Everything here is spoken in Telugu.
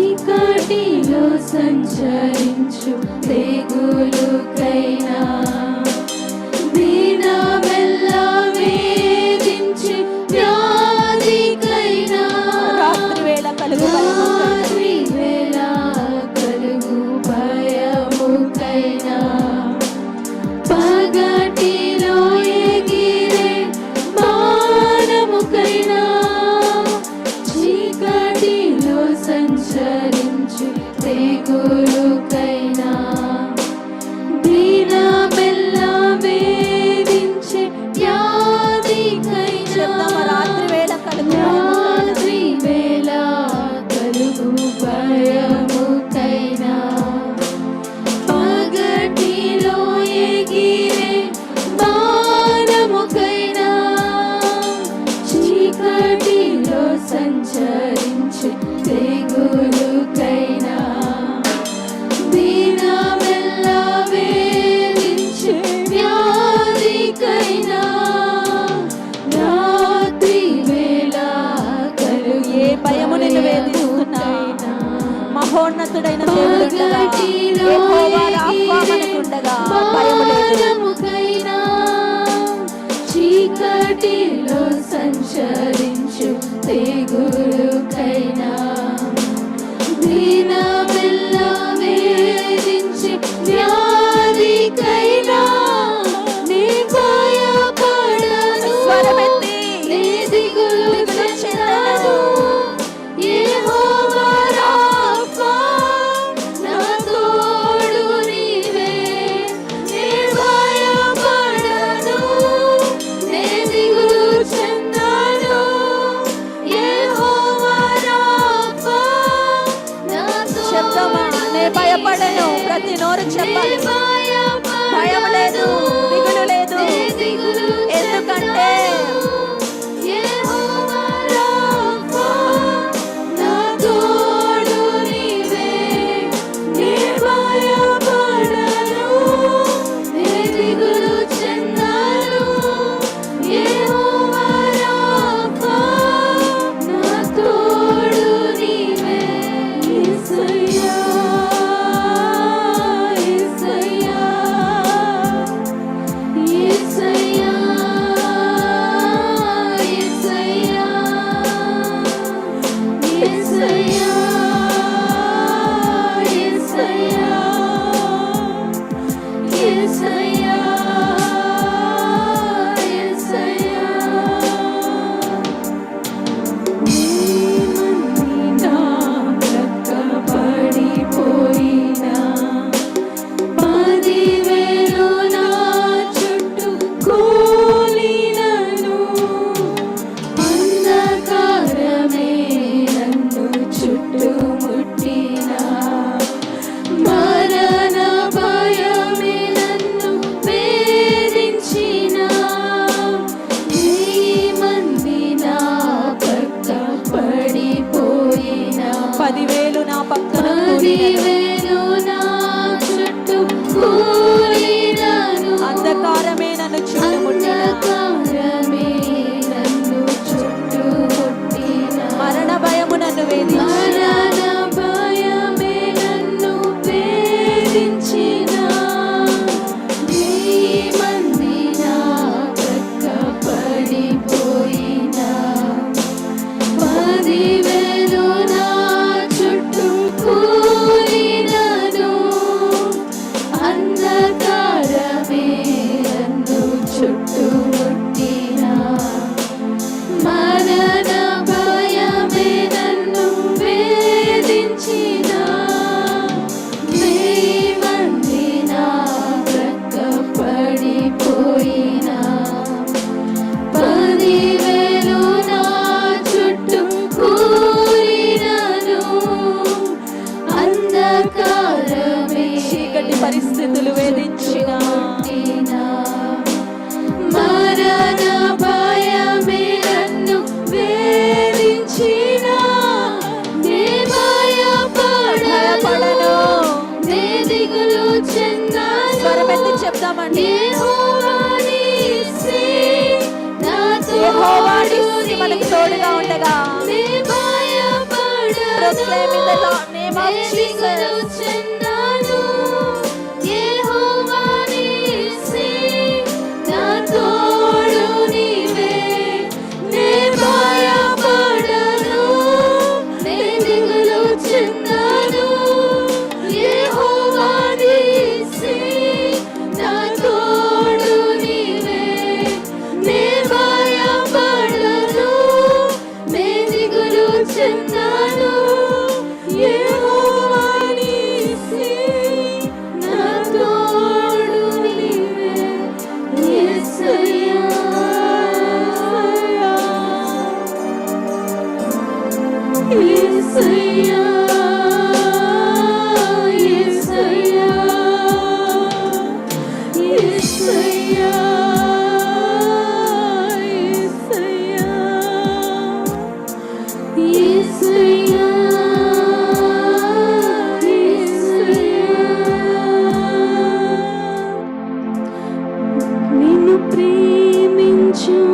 చీకటిలో సంచరించు తెగులుకైనా జుట్టే కొరుకైనా దీన మెల్ల వేధించే వ్యాధికైనా రాత్రి వేళ కలుగు. రాత్రి వేళ కలుగు. భయ మహోన్నతుడైన చీకటిలో సంచరించు తెగులు కైనా essa. పదివేలు నా పక్కన మనకు తోడుగా ఉండగా. Proclaiming the name of you